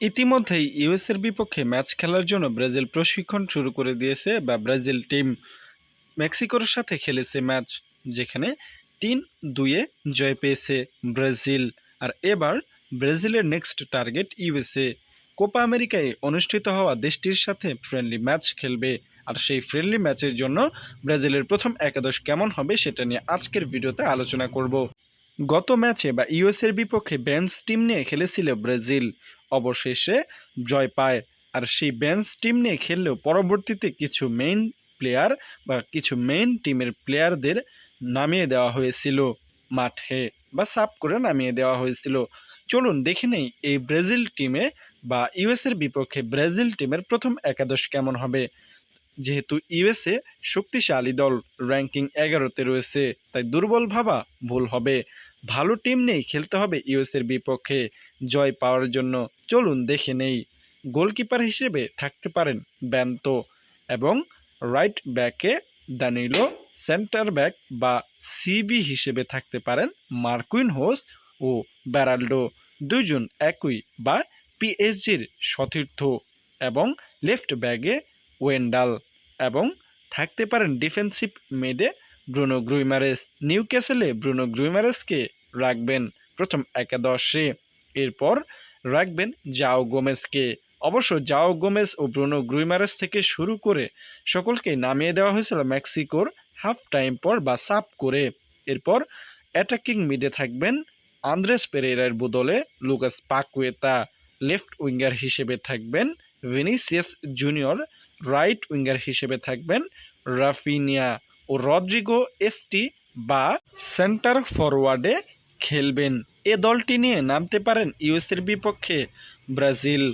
ইতিমধ্যেই ইউএসের বিপক্ষে ম্যাচ খেলার জন্য ব্রাজিল প্রশিক্ষণ শুরু করে দিয়েছে বা ব্রাজিল টিম মেক্সিকোর সাথে খেলেছে ম্যাচ, যেখানে তিন দুইয়ে জয় পেয়েছে ব্রাজিল। আর এবার ব্রাজিলের নেক্সট টার্গেট ইউএসএ। কোপা আমেরিকায় অনুষ্ঠিত হওয়া দেশটির সাথে ফ্রেন্ডলি ম্যাচ খেলবে। আর সেই ফ্রেন্ডলি ম্যাচের জন্য ব্রাজিলের প্রথম একাদশ কেমন হবে সেটা নিয়ে আজকের ভিডিওতে আলোচনা করব। গত ম্যাচে বা ইউএসের বিপক্ষে বেঞ্চ টিম নিয়ে খেলেছিল ব্রাজিল। অবশেষে জয় পায়। আর সেই বেঞ্চ টিম নিয়ে খেললেও পরবর্তীতে কিছু মেইন প্লেয়ার বা কিছু মেইন টিমের প্লেয়ারদের নামিয়ে দেওয়া হয়েছিল। মাঠে বা সাফ করে নামিয়ে দেওয়া হয়েছিল। চলুন দেখে নেই এই ব্রাজিল টিমে বা ইউএসের বিপক্ষে ব্রাজিল টিমের প্রথম একাদশ কেমন হবে। যেহেতু ইউএসএ শক্তিশালী দল, র্যাঙ্কিং এগারোতে রয়েছে, তাই দুর্বল ভাবা ভুল হবে। ভালো টিম নেই, খেলতে হবে ইউএসের বিপক্ষে। জয় পাওয়ার জন্য চলুন দেখে নেই। গোলকিপার হিসেবে থাকতে পারেন ব্যান্তো এবং রাইট ব্যাকে দানিলো সেন্টার ব্যাক বা সিবি হিসেবে থাকতে পারেন মার্কুইন হোস ও ব্যারাল্ডো দুজন একই বা পিএসজির সতীর্থ এবং লেফট ব্যাগে ওয়েন্ডাল এবং থাকতে পারেন ডিফেন্সিভ মিডে ব্রুনো গ্রুইমারেস নিউ ক্যাসেলে ব্রুনো গ্রুইমারেসকে রাখবেন প্রথম একাদশে। এরপর রাখবেন জাও গোমেজকে। অবশ্য জাও গোমেজ ও ব্রুনো গ্রুইমারেস থেকে শুরু করে সকলকে নামিয়ে দেওয়া হয়েছিল মেক্সিকোর হাফ টাইম পর বা সাপ করে। এরপর অ্যাটাকিং মিডে থাকবেন আন্দ্রেস পেরেরার বদলে লুকাস পাকুয়েতা। লেফট উইঙ্গার হিসেবে থাকবেন ভিনিসিয়াস জুনিয়র, রাইট উইঙ্গার হিসেবে থাকবেন রাফিনিয়া। ও রদ্রিগো এসটি বা সেন্টার ফরওয়ার্ডে খেলবেন। এ দলটি নিয়ে নামতে পারেন ইউএসের বিপক্ষে ব্রাজিল।